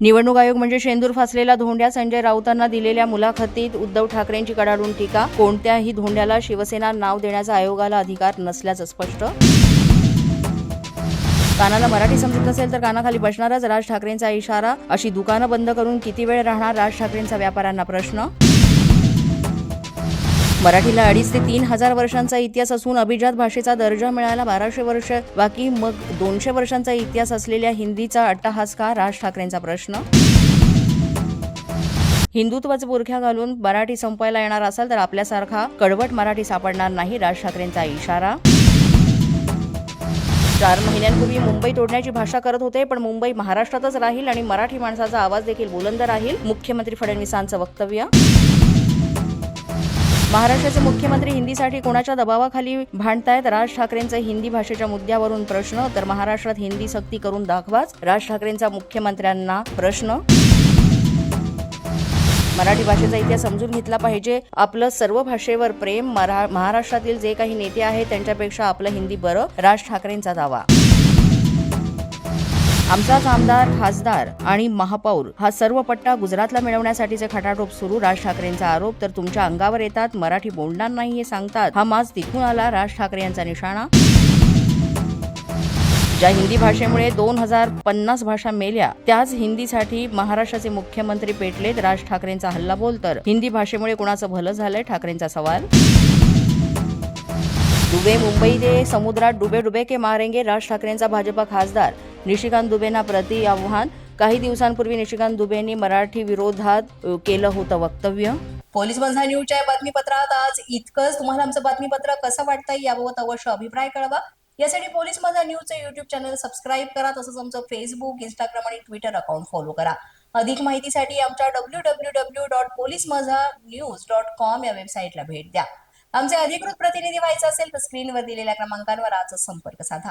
निवडणूक आयोग म्हणजे शेंदूर फासलेला धोंड्या संजय राऊतांना दिलेल्या मुलाखतीत उद्धव ठाकरेंची कडाडून टीका. कोणत्याही धोंड्याला शिवसेना नाव देण्याचा आयोगाला अधिकार नसल्याचं स्पष्ट. कानाला मराठी समजत नसेल तर कानाखाली बसणारच राज ठाकरेंचा इशारा. अशी दुकानं बंद करून किती वेळ राहणार राज ठाकरेंचा व्यापाऱ्यांना प्रश्न? मराठीला अडीच ते तीन हजार वर्षांचा इतिहास असून अभिजात भाषेचा दर्जा मिळायला बाराशे वर्ष बाकी. मग दोनशे वर्षांचा इतिहास असलेल्या हिंदीचा अट्टहास का राज ठाकरेंचा प्रश्न? हिंदुत्वाचे बुरख्या घालून मराठी संपवायला येणार असाल तर आपल्यासारखा कडवट मराठी सापडणार नाही राज ठाकरेंचा इशारा. चार महिन्यांपूर्वी मुंबई तोडण्याची भाषा करत होते पण मुंबई महाराष्ट्रातच राहील आणि मराठी माणसाचा आवाज देखील बुलंद राहील मुख्यमंत्री फडणवीसांचं वक्तव्य. महाराष्ट्राचे मुख्यमंत्री हिंदीसाठी कोणाच्या दबावाखाली भांडतायत? राज ठाकरेंचे हिंदी भाषेच्या मुद्द्यावरून प्रश्न तर महाराष्ट्रात हिंदी सक्ती करून दाखवाच. राज ठाकरेंचा मुख्यमंत्र्यांना प्रश्न. मराठी भाषेचा इतिहास समजून घेतला पाहिजे. आपलं सर्व भाषेवर प्रेम मरा महाराष्ट्रातील जे काही नेते आहेत त्यांच्यापेक्षा आपलं हिंदी बरं. राज ठाकरेंचा दावा. आमचाच आमदार खासदार आणि महापौर हा सर्व पट्टा गुजरातला मिळवण्यासाठीचे खटाटोप सुरू. राज ठाकरेंचा आरोप तर तुमच्या अंगावर येतात मराठी बोलणार नाही हे सांगतात. हा माज तिथून आला राज ठाकरे यांचा निशाणा. ज्या हिंदी भाषेमुळे दोन हजार पन्नास भाषा मेल्या त्याच हिंदीसाठी महाराष्ट्राचे मुख्यमंत्री पेटलेत. राज ठाकरेंचा हल्ला बोल तर हिंदी भाषेमुळे कुणाचं भलं झालंय? ठाकरेंचा सवाल. दुबे मुंबई दे समुद्रात डुबे डुबे के मारेंगे राज ठाकरेंचा भाजपा खासदार. निशिकांत दुबेंना प्रति आव्हान. काही दिवसांपूर्वी निशिकांत दुबेंनी मराठी विरोधात केलं होतं वक्तव्य. पोलीस बंधा न्यूजच्या बातमीपत्रात आज इतकंच. तुम्हाला आमचं बातमीपत्र कसं वाटतंय याबाबत अवश्य अभिप्राय कळवा. यासाठी पोलीस माझा न्यूजचं युट्यूब चॅनल सबस्क्राईब करा तसंच आमचं फेसबुक इंस्टाग्राम आणि ट्विटर अकाउंट फॉलो करा. अधिक माहितीसाठी आमच्या W W W dot police Majha news dot com या वेबसाईटला भेट द्या. आमचे अधिकृत प्रतिनिधी व्हायचं असेल तर स्क्रीनवर दिलेल्या क्रमांकांवर आजच संपर्क साधा.